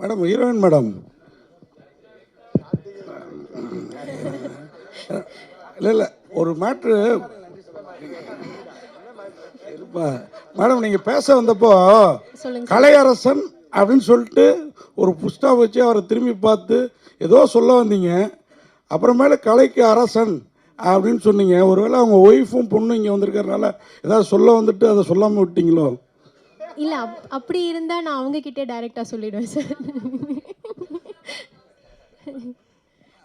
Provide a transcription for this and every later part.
Madam heroine madam. இல்லை இல்லை ஒரு மேட்ரு. மேடம் நீங்கள் பேச வந்தப்போ கலையரசன் அப்படின்னு சொல்லிட்டு ஒரு புஸ்தா வச்சு அவரை திரும்பி பார்த்து ஏதோ சொல்ல வந்தீங்க. அப்புறமேல கலைக்கு அரசன் அப்படின்னு சொன்னீங்க. ஒருவேளை அவங்க ஒய்ஃபும் பொண்ணும் இங்கே வந்திருக்கறனால ஏதாவது சொல்ல வந்துட்டு அதை சொல்லாமல் விட்டீங்களோ? இல்ல அப் அப்படி இருந்தா நான் அவங்க கிட்டே டைரக்டா சொல்லிடுவேன் சார்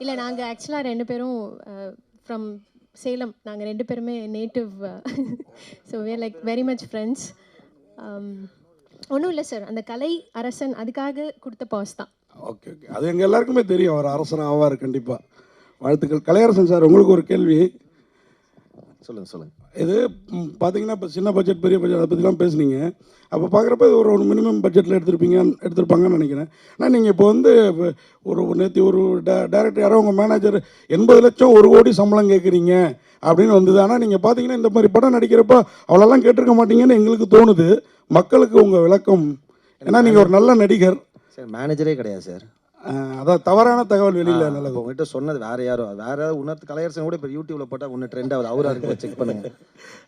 இல்ல நாங்க ஆக்சுவலா ரெண்டு பேரும் ஃப்ரம் சேலம். நாங்க ரெண்டு பேருமே native so were like very much friends ஒன்றும் இல்லை சார் அந்த கலை அரசன் அதுக்காக கொடுத்த பாஸ் தான். ஓகே ஓகே அது எங்கள் எல்லாருக்குமே தெரியும். அவர் அரசன் ஆவார் கண்டிப்பாக வாழ்த்துக்கள். கலையரசன் சார் உங்களுக்கு ஒரு கேள்வி? சொல்லுங்க சொல்லுங்க. இது பார்த்தீங்கன்னா இப்போ சின்ன பட்ஜெட் பெரிய பட்ஜெட் அதை பற்றிலாம் பேசுனீங்க. அப்போ பார்க்குறப்ப இது ஒரு ஒரு மினிமம் பட்ஜெட்டில் எடுத்திருப்பீங்க எடுத்திருப்பாங்கன்னு நினைக்கிறேன். ஆனால் நீங்கள் இப்போ வந்து ஒரு நேற்று ஒரு டே டேரக்டர் யாரோ உங்கள் மேனேஜர் எண்பது லட்சம் ஒரு கோடி சம்பளம் கேட்குறீங்க அப்படின்னு வந்தது. ஆனால் நீங்கள் பார்த்தீங்கன்னா இந்த மாதிரி படம் நடிக்கிறப்ப அவ்வளோலாம் கேட்டிருக்க மாட்டீங்கன்னு எங்களுக்கு தோணுது. மக்களுக்கு உங்கள் விளக்கம். ஏன்னா நீங்கள் ஒரு நல்ல நடிகர். சார் மேனேஜரே கிடையாது சார். அதான் தவறான தகவல் வெளியில் நல்லது. உங்ககிட்ட சொன்னது வேற யாரோ வேற யாராவது உணர்த்து கலையரசன் கூட இப்போ யூடியூப்ல போட்டா ஒன்று ட்ரெண்ட் ஆகுது. அவரா இருக்கு செக் பண்ணுங்க.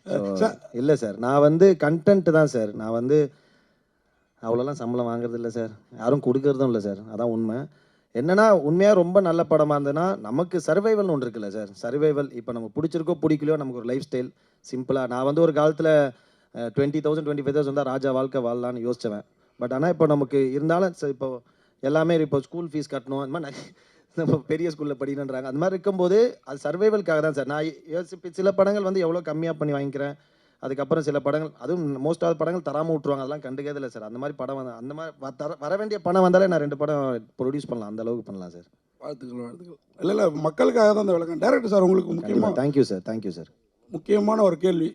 இல்ல சார் நான் வந்து கண்டென்ட் தான் சார் நான் வந்து அவ்வளோலாம் சம்பளம் வாங்குறது இல்லை சார் யாரும் கொடுக்கறதும் இல்லை சார் அதான் உண்மை. என்னன்னா உண்மையா ரொம்ப நல்ல படமா இருந்ததுன்னா நமக்கு சர்வைவல்னு ஒன்று இருக்குல்ல சார் சர்வைவல் இப்போ நம்ம பிடிச்சிருக்கோ பிடிக்கலையோ நமக்கு ஒரு லைஃப் ஸ்டைல் சிம்பிளா நான் வந்து ஒரு காலத்துல twenty thousand twenty five thousand வந்தால் ராஜா வாழ்க்கை வாழலாம்னு யோசிச்சவன். பட் ஆனால் இப்போ நமக்கு இருந்தாலும் இப்போ எல்லாமே இப்போ ஸ்கூல் ஃபீஸ் கட்டணும். அந்த மாதிரி நம்ம பெரிய ஸ்கூலில் படிக்கணுன்றாங்க அந்த மாதிரி இருக்கும்போது அது சர்வைவலுக்காக தான் சார். நான் யோசிப்ப சில படங்கள் வந்து எவ்வளோ கம்மியாக பண்ணி வாங்கிக்கிறேன். அதுக்கப்புறம் சில படங்கள் அதுவும் மோஸ்ட் ஆஃப் படங்கள் தராமல் விட்ருவாங்க அதெல்லாம் கண்டுக்கவே இல்லை சார். அந்த மாதிரி படம் வந்து அந்த மாதிரி வ- தர வர வேண்டிய பணம் வந்தாலே நான் ரெண்டு படம் ப்ரொடியூஸ் பண்ணலாம். அந்த அளவுக்கு பண்ணலாம் சார். வாழ்த்துக்கள் வாழ்த்துக்கள். இல்லை இல்லை மக்களுக்காக தான் அந்த விளக்கம். டேரக்டர் சார் உங்களுக்கு முக்கியமாக தேங்க்யூ சார் தேங்க்யூ சார் முக்கியமான ஒரு கேள்வி.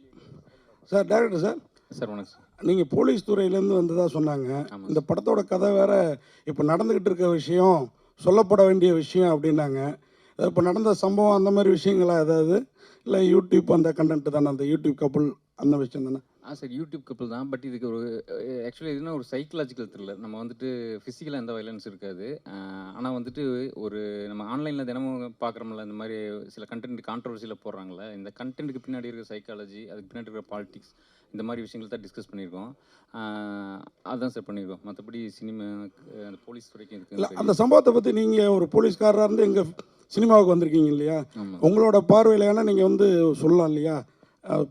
Sir director sir. சார் வணக்கம் சார். நீங்கள் போலீஸ் துறையிலேருந்து வந்ததா சொன்னாங்க. இந்த படத்தோட கதை வேற இப்போ நடந்துக்கிட்டு இருக்க விஷயம் சொல்லப்பட வேண்டிய விஷயம் அப்படின்னாங்க. இப்போ நடந்த சம்பவம் அந்த மாதிரி விஷயங்களா ஏதாவது? இல்லை யூடியூப் அந்த கண்டென்ட் தானே அந்த யூடியூப் கப்புள் அந்த விஷயம் தானே? ஆ சார் யூடியூப் கப்பல் தான் பட் இதுக்கு ஒரு ஆக்சுவலி இதுனா ஒரு சைக்கலாஜிக்கல் த்ரில்லர் நம்ம வந்துட்டு ஃபிசிக்கலாக எந்த வயலன்ஸ் இருக்காது. ஆனால் வந்துட்டு ஒரு நம்ம ஆன்லைனில் தினமும் பார்க்குறோம்ல இந்த மாதிரி சில கண்டென்ட் கான்ட்ரவர்சியில் போடுறாங்கல்ல இந்த கண்டென்ட்டுக்கு பின்னாடி இருக்கிற சைக்காலஜி அதுக்கு பின்னாடி இருக்கிற பாலிடிக்ஸ் இந்த மாதிரி விஷயங்கள் தான் டிஸ்கஸ் பண்ணியிருக்கோம். அதான் சார் பண்ணியிருக்கோம். மற்றபடி சினிமா அந்த போலீஸ் இல்லை இதுக்கு அந்த சம்பவத்தை பற்றி நீங்கள் ஒரு போலீஸ்காரராக இருந்து எங்கள் சினிமாவுக்கு வந்திருக்கீங்க இல்லையா? உங்களோட பார்வையில் ஏன்னா நீங்கள் வந்து சொல்லலாம் இல்லையா?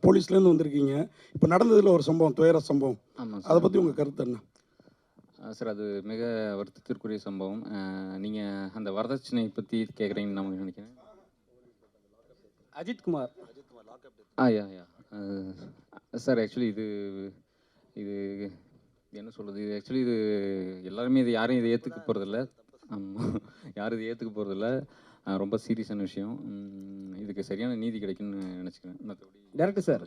போலீஸ்லேருந்து வந்திருக்கீங்க. இப்போ நடந்ததில் ஒரு சம்பவம் துயர சம்பவம். ஆமாம் அதை பற்றி உங்கள் கருத்து என்ன? சார் அது மிக வருத்தத்திற்குரிய சம்பவம். நீங்கள் அந்த வரதட்சணை பற்றி கேட்குறீங்கன்னு நான் நினைக்கிறேன். அஜித் குமார். ஆ யா யா. சார் ஆக்சுவலி இது இது என்ன சொல்கிறது இது ஆக்சுவலி இது எல்லாருமே இது யாரும் இதை ஏற்றுக்க போகிறதில்ல ஆமாம் யாரும் இதை ஏற்றுக்க போகிறதில்ல ரொம்ப சீரியஸான விஷயம். இதுக்கு சரியான நீதி கிடைக்கும்னு நினச்சிக்கிறேன். மற்றபடி டேரக்டர் சார்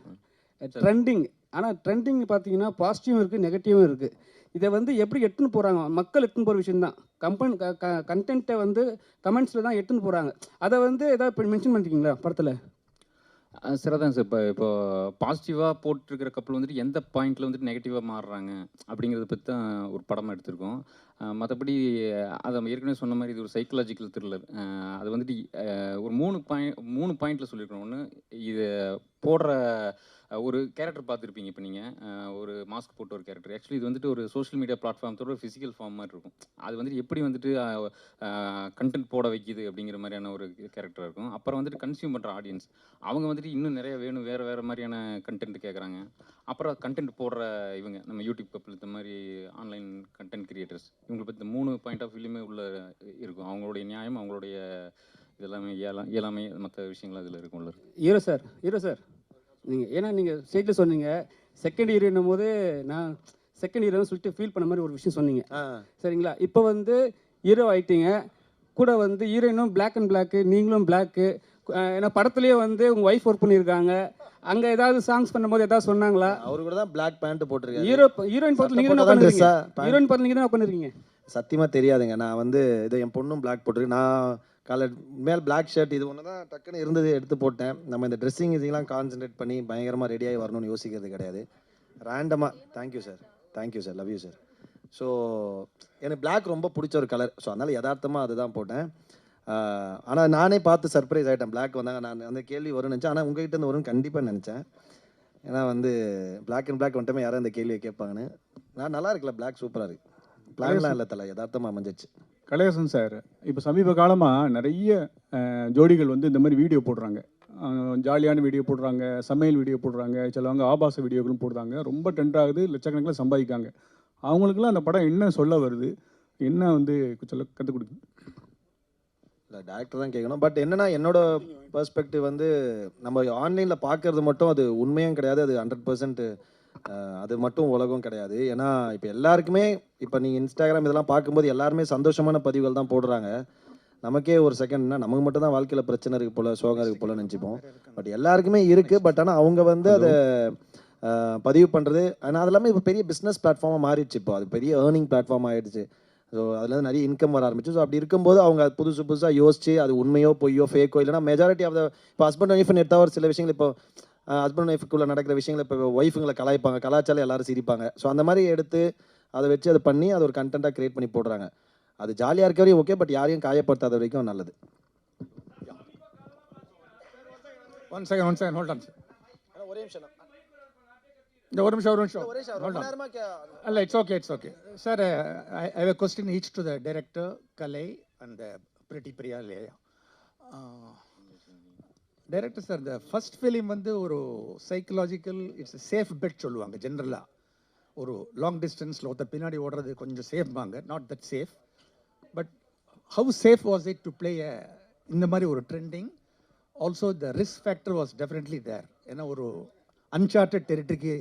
ட்ரெண்டிங் ஆனால் ட்ரெண்டிங் பார்த்தீங்கன்னா பாசிட்டிவும் இருக்குது நெகட்டிவும் இருக்குது இதை வந்து எப்படி எடுத்துன்னு போகிறாங்க மக்கள் எடுத்துன்னு போகிற விஷயம் தான். கம்பெனி கண்டென்ட்டை வந்து கமெண்ட்ஸில் தான் எடுத்துன்னு போகிறாங்க அதை வந்து ஏதாவது மென்ஷன் பண்ணிருக்கீங்களா படத்தில்? Sir sir. இப்போ இப்போ பாசிட்டிவாக போட்டிருக்கிற கப்பல் வந்துட்டு எந்த பாயிண்ட்டில் வந்துட்டு நெகட்டிவாக மாறுறாங்க அப்படிங்கிறத பற்றி தான் ஒரு படமாக எடுத்திருக்கோம். மற்றபடி அதை நம்ம ஏற்கனவே சொன்ன மாதிரி இது ஒரு சைக்கலாஜிக்கல் த்ரில்லர் அது வந்துட்டு ஒரு மூணு பாயிண்ட் மூணு பாயிண்டில் சொல்லியிருக்கோம் ஒன்று இது போடுற ஒரு கேரக்டர் பார்த்துருப்பீங்க இப்போ நீங்கள் ஒரு மாஸ்க் போட்ட ஒரு கேரக்டர். ஆக்சுவலி இது வந்துட்டு ஒரு சோஷியல் மீடியா பிளாட்ஃபார்மத்தோட ஃபிசிக்கல் ஃபார்ம் மாதிரி இருக்கும். அது வந்துட்டு எப்படி வந்துட்டு கண்டென்ட் போட வைக்குது அப்படிங்கிற மாதிரியான ஒரு கேரக்டர் இருக்கும். அப்புறம் வந்துட்டு கன்சியூம் பண்ணுற ஆடியன்ஸ் அவங்க வந்துட்டு இன்னும் நிறைய வேணும் வேறு வேறு மாதிரியான கண்டென்ட் கேட்குறாங்க அப்புறம் கண்டென்ட் போடுற இவங்க நம்ம யூடியூப் கப்பில் இந்த மாதிரி ஆன்லைன் கண்டென்ட் கிரியேட்டர்ஸ் இவங்களை பற்றி மூணு பாயிண்ட் ஆஃப் வியூலையுமே உள்ள இருக்கும். அவங்களுடைய நியாயம் அவங்களுடைய இதெல்லாமே இயலா இயலாமை மற்ற விஷயங்கள் அதில் இருக்கும் உள்ள ஹீரோ சார் ஹீரோ சார். நீங்கள் ஏன்னா நீங்கள் ஸ்டேட்டில் சொன்னீங்க செகண்ட் ஹீரோன்னும் போது நான் செகண்ட் ஹீரோன்னு சொல்லிட்டு ஃபீல் பண்ண மாதிரி ஒரு விஷயம் சொன்னீங்க. சரிங்களா? இப்போ வந்து ஹீரோ ஆயிட்டீங்க. கூட வந்து ஹீரோயினும் பிளாக் அண்ட் பிளாக்கு நீங்களும் பிளாக்கு ஏன்னா படத்துலேயே வந்து உங்கள் ஒய்ஃப் ஒர்க் பண்ணியிருக்காங்க. அங்கே ஏதாவது சாங்ஸ் பண்ணும்போது ஏதாவது சொன்னாங்களா? அவரு கூட தான் பிளாக் பேண்ட் போட்டிருக்காரு. ஹீரோ ஹீரோயின் படத்தில் நீங்கள் என்ன ஆ? ஹீரோயின் படத்தில் நீங்கள் என்ன பண்ணிருக்கீங்க சத்தியமா தெரியாதுங்க. நான் வந்து இது என் பொண்ணும் பிளாக் போட்டிருக்கு. நான் கலர் மேல் பிளாக் ஷர்ட் இது ஒன்று தான் டக்குன்னு இருந்தது எடுத்து போட்டேன். நம்ம இந்த ட்ரெஸ்ஸிங் இதெல்லாம் கான்சென்ட்ரேட் பண்ணி பயங்கரமாக ரெடியாகி வரணும்னு யோசிக்கிறது கிடையாது. ரேண்டமாக thank you sir thank you sir love you sir so எனக்கு Black ரொம்ப பிடிச்ச ஒரு கலர் ஸோ அதனால் யதார்த்தமாக அதுதான் போட்டேன். ஆனால் நானே பார்த்து சர்ப்ரைஸ் ஆகிட்டேன் Black வந்தாங்க நான் அந்த கேள்வி வரும்னு நினச்சேன். ஆனால் உங்ககிட்ட இருந்து வரும்னு கண்டிப்பாக நினச்சேன். ஏன்னா வந்து Black அண்ட் Black வந்துட்டுமே யாரும் இந்த கேள்வியை கேட்பாங்கன்னு. நான் நல்லா இருக்குல்ல Black சூப்பராக இருக்கு. பிளான்லாம் இல்லை தலை யதார்த்தமாக அமைஞ்சிச்சு. கலையரசன் சார் இப்போ சமீப காலமாக நிறைய ஜோடிகள் வந்து இந்த மாதிரி வீடியோ போடுறாங்க. ஜாலியான வீடியோ போடுறாங்க சமையல் வீடியோ போடுறாங்க சிலவங்க ஆபாச வீடியோக்களும் போடுறாங்க. ரொம்ப ட்ரெண்ட் ஆகுது லட்சக்கணக்கில் சம்பாதிக்காங்க. அவங்களுக்குலாம் அந்த படம் என்ன சொல்ல வருது? என்ன வந்து சொல்ல கற்றுக் கொடுக்குது? இல்லை டேரக்டர் தான் கேட்கணும். பட் என்னென்னா என்னோட பர்ஸ்பெக்டிவ் வந்து நம்ம ஆன்லைனில் பார்க்கறது மட்டும் அது உண்மையும் கிடையாது. அது ஹண்ட்ரட் பர்சன்ட் அது மட்டும் உலகம் கிடையாது. ஏன்னா இப்போ எல்லாருக்குமே இப்போ நீங்கள் இன்ஸ்டாகிராம் இதெல்லாம் பார்க்கும்போது எல்லாருமே சந்தோஷமான பதிவுகள் தான் போடுறாங்க. நமக்கே ஒரு செகண்ட்னா நமக்கு மட்டும் தான் வாழ்க்கையில் பிரச்சனை இருக்குது போல சோகம் இருக்குது போல நினச்சிப்போம். பட் எல்லாருக்குமே இருக்குது பட் ஆனால் அவங்க வந்து அதை பதிவு பண்ணுறது ஆனால் அது இல்லாமல் இப்போ பெரிய பிஸ்னஸ் பிளாட்ஃபார்மாக மாறிடுச்சு இப்போ. அது பெரிய ஏர்னிங் பிளாட்ஃபார்ம் ஆகிடுச்சு ஸோ அதுலேருந்து நிறைய இன்கம் வர ஆரம்பிச்சு. ஸோ அப்படி இருக்கும்போது அவங்க அது புதுசு புதுசாக யோசிச்சு அது உண்மையோ பொய்யோ ஃபேக்கோ இல்லைனா மெஜாரிட்டி ஆஃப் த இப்போ ஹஸ்பண்ட் ஒய்ஃப்னு எடுத்தால் ஒரு சில விஷயங்கள் இப்போ ஹஸ்பண்ட் ஒய்ஃபுக்குள்ளே நடக்கிற விஷயங்கள் இப்போ ஒய்ஃபுங்களை கலாய்ப்பாங்க. கலாச்சாரம் எல்லாரும் சிரிப்பாங்க. ஸோ அந்த மாதிரி எடுத்து அதை வச்சு அதை பண்ணி அதை ஒரு கண்டென்ட்டாக க்ரியேட் பண்ணி போடுறாங்க. அது ஜாலியாக இருக்க வரையும் ஓகே பட் யாரையும் காயப்படுத்தாத வரைக்கும் நல்லது. One second one second hold on ஒரே நிமிஷம் இந்த ஒரு நிமிஷம் ஒரு நிமிஷம். on. அல்ல it's okay it's okay sir I have a question each to the director Kalai and Preeti Priya Leah director sir இந்த ஃபஸ்ட் ஃபிலிம் வந்து ஒரு சைக்கலாஜிக்கல் இட்ஸ் சேஃப் பெட் சொல்லுவாங்க ஜென்ரலாக ஒரு லாங் டிஸ்டன்ஸில் ஒருத்தர் பின்னாடி ஓடுறது கொஞ்சம் சேஃப்பாங்க not that safe but how safe was it to play இந்த மாதிரி ஒரு trending also the risk factor was definitely there ஏன்னா ஒரு அன்சார்டட் டெரிட்டரிக்கு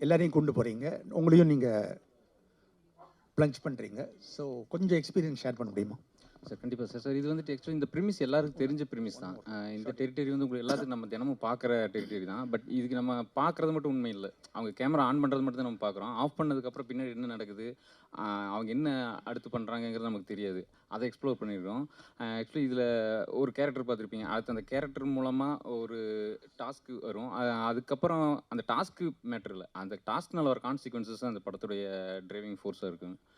எல்லாரையும் கொண்டு போகிறீங்க உங்களையும் நீங்கள் ப்ளஞ்ச் பண்ணுறீங்க ஸோ கொஞ்சம் எக்ஸ்பீரியன்ஸ் ஷேர் பண்ண முடியுமா? சார் கண்டிப்பாக சார் சார் இது வந்துட்டு ஆக்சுவலி இந்த ப்ரிமிஸ் எல்லாருக்கும் தெரிஞ்ச ப்ரிமிஸ் தான். இந்த டெரிட்டரி வந்து உங்களுக்கு எல்லாத்துக்கும் நம்ம தினமும் பார்க்குற டெரிட்டரி தான். பட் இதுக்கு நம்ம பார்க்குறது மட்டும் உண்மை இல்லை. அவங்க கேமரா ஆன் பண்ணுறது மட்டும் தான் நம்ம பார்க்குறோம். ஆஃப் பண்ணதுக்கப்புறம் பின்னாடி என்ன நடக்குது? அவங்க என்ன அடுத்து பண்ணுறாங்கங்கிறது நமக்கு தெரியாது. அதை எக்ஸ்ப்ளோர் பண்ணியிருக்கோம் ஆக்சுவலி இதில் ஒரு கேரக்டர் பார்த்துருப்பீங்க. அடுத்து அந்த கேரக்டர் மூலமாக ஒரு டாஸ்க்கு வரும். அதுக்கப்புறம் அந்த டாஸ்க்கு மேட்டர் இல்லை. அந்த டாஸ்க்னால வர கான்சிக்வன்சஸ் அந்த படத்துடைய டிரைவிங் ஃபோர்ஸாக இருக்கும். ஆஹ்